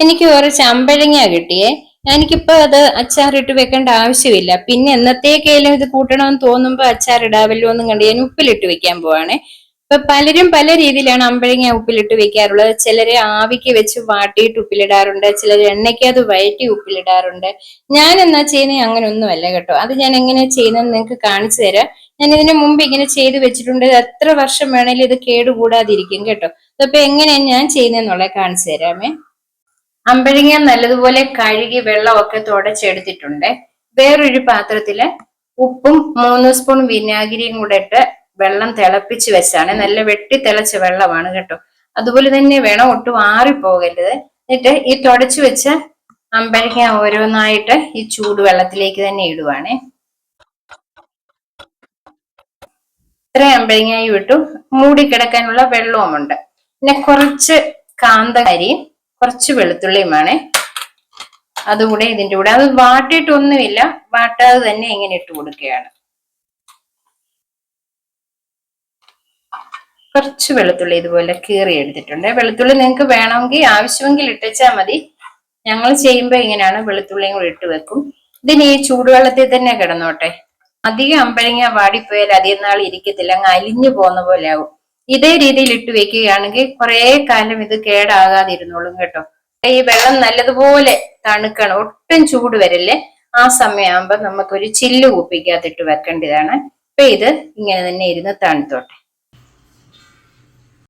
എനിക്ക് കുറച്ച് അമ്പഴങ്ങ കിട്ടിയേ. എനിക്കിപ്പോ അത് അച്ചാറിട്ട് വെക്കേണ്ട ആവശ്യമില്ല. പിന്നെ എന്നത്തേക്കായാലും ഇത് കൂട്ടണമെന്ന് തോന്നുമ്പോ അച്ചാറിടാവല്ലോ എന്നും കണ്ട് ഞാൻ ഉപ്പിലിട്ട് വെക്കാൻ പോവാണേ. ഇപ്പൊ പലരും പല രീതിയിലാണ് അമ്പഴങ്ങ ഉപ്പിലിട്ട് വെക്കാറുള്ളത്. ചിലരെ ആവിക്ക് വെച്ച് വാട്ടിയിട്ട് ഉപ്പിലിടാറുണ്ട് ചിലർ എണ്ണയ്ക്ക് അത് വയറ്റി ഉപ്പിലിടാറുണ്ട്. ഞാൻ എന്നാ ചെയ്യുന്നത് അങ്ങനെ ഒന്നുമല്ല കേട്ടോ. അത് ഞാൻ എങ്ങനെ ചെയ്യുന്നതെന്ന് നിങ്ങൾക്ക് കാണിച്ചു തരാം. ഞാൻ ഇതിനു മുമ്പ് ഇങ്ങനെ ചെയ്തു വെച്ചിട്ടുണ്ട്. എത്ര വർഷം വേണേലും ഇത് കേടുകൂടാതിരിക്കും കേട്ടോ. അപ്പൊ എങ്ങനെയാണ് ഞാൻ ചെയ്യുന്നതെന്നുള്ളത് കാണിച്ചു തരാമേ. അമ്പഴങ്ങ നല്ലതുപോലെ കഴുകി വെള്ളമൊക്കെ തുടച്ചെടുത്തിട്ടുണ്ട്. വേറൊരു പാത്രത്തിൽ ഉപ്പും മൂന്ന് സ്പൂൺ വിനാഗിരിയും കൂടെ ഇട്ട് വെള്ളം തിളപ്പിച്ച് വെച്ചാണ്. നല്ല വെട്ടി തിളച്ച വെള്ളമാണ് കേട്ടോ. അതുപോലെ തന്നെ വേണം ഒട്ടും ആറിപ്പോകരുത്. എന്നിട്ട് ഈ തുടച്ചു വെച്ച അമ്പഴങ്ങ ഓരോന്നായിട്ട് ഈ ചൂടുവെള്ളത്തിലേക്ക് തന്നെ ഇടുവാണേ. ഇത്ര അമ്പഴങ്ങയും ഇട്ടു. മൂടിക്കിടക്കാനുള്ള വെള്ളവുമുണ്ട്. പിന്നെ കുറച്ച് കാന്തകരിയും കുറച്ച് വെളുത്തുള്ളിയുമാണ് അതുകൂടെ ഇതിന്റെ കൂടെ അത് വാട്ടിയിട്ടൊന്നുമില്ല. വാട്ടാതെ തന്നെ ഇങ്ങനെ ഇട്ട് കൊടുക്കുകയാണ്. കുറച്ച് വെളുത്തുള്ളി ഇതുപോലെ കീറി എടുത്തിട്ടുണ്ട്. വെളുത്തുള്ളി നിങ്ങൾക്ക് വേണമെങ്കിൽ ആവശ്യമെങ്കിൽ ഇട്ടുവെച്ചാൽ മതി. ഞങ്ങൾ ചെയ്യുമ്പോൾ ഇങ്ങനെയാണ് വെളുത്തുള്ളിയും കൂടി ഇട്ട് വെക്കും. ഇതിന് ഈ ചൂടുവെള്ളത്തിൽ തന്നെ കിടന്നോട്ടെ. അധികം അമ്പഴങ്ങ വാടിപ്പോയാൽ അധികം നാൾ ഇരിക്കത്തില്ല. അങ്ങ് അലിഞ്ഞു പോകുന്ന പോലെ ആവും. ഇതേ രീതിയിൽ ഇട്ട് വെക്കുകയാണെങ്കിൽ കുറെ കാലം ഇത് കേടാകാതിരുന്നോളും കേട്ടോ. ഈ വെള്ളം നല്ലതുപോലെ തണുക്കണം ഒട്ടും ചൂട് വരില്ലേ? ആ സമയമാകുമ്പോ നമുക്കൊരു ചില്ല് കൂപ്പിക്കാത്തിട്ട് വെക്കേണ്ടതാണ്. അപ്പൊ ഇത് ഇങ്ങനെ തന്നെ ഇരുന്ന് തണുത്തോട്ടെ.